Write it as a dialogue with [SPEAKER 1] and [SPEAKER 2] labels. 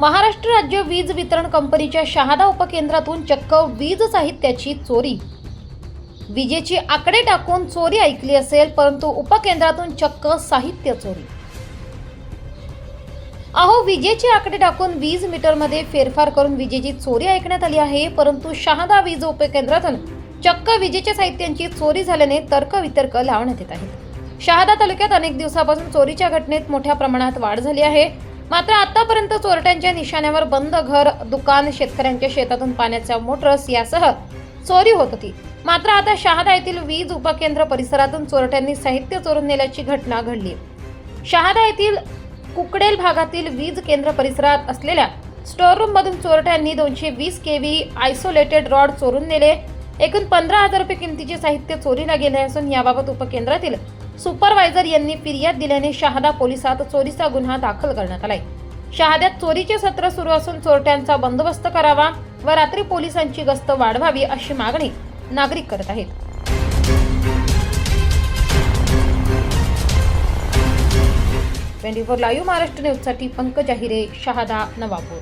[SPEAKER 1] महाराष्ट्र राज्य वीज वितरण कंपनीच्या शहादा उपकेंद्रातून चक्क वीज साहित्याची चोरी. विजेची आकडे टाकून चोरी ऐकली असेल परंतु उपकेंद्रातून चक्क साहित्य चोरी. अहो विजेचे आकडे टाकून वीज मीटरमध्ये फेरफार करून विजेची चोरी ऐकण्यात आली आहे परंतु शहादा वीज उपकेंद्रातून चक्क विजेच्या साहित्यांची चोरी झाल्याने तर्कवितर्क लावण्यात येत आहेत शहादा तालुक्यात अनेक दिवसापासून चोरीच्या घटनेत मोठ्या प्रमाणात वाढ झाली आहे. मात्र आतापर्यंत चोरट्यांच्या निशाण्यावर बंद घर दुकान शेतकऱ्यांच्या शेतातून पाण्याच्या मोटर्स यासह चोरी होत होती. मात्र आता शहादा येथील वीज उपकेंद्र परिसरातून चोरट्यांनी साहित्य चोरून नेल्याची घटना घडली. शहादा येथील कुकडेल भागातील वीज केंद्र परिसरात असलेल्या स्टोअर रूम मधून चोरट्यांनी दोनशे वीस के व्ही आयसोलेटेड रॉड चोरून नेले. एकूण पंधरा हजार रुपये किमतीचे साहित्य चोरीला गेले असून याबाबत उपकेंद्रातील सुपरवायझर यांनी फिर्याद दिल्याने शहादा पोलिसात चोरीचा गुन्हा दाखल करण्यात आलाय. शहाद्यात चोरीचे सत्र सुरू असून चोरट्यांचा बंदोबस्त करावा व रात्री पोलिसांची गस्त वाढवावी अशी मागणी नागरिक करत आहेत. ट्वेंटी फोर लाईव्ह महाराष्ट्र न्यूजसाठी पंकज अहिरे शहादा नवापूर.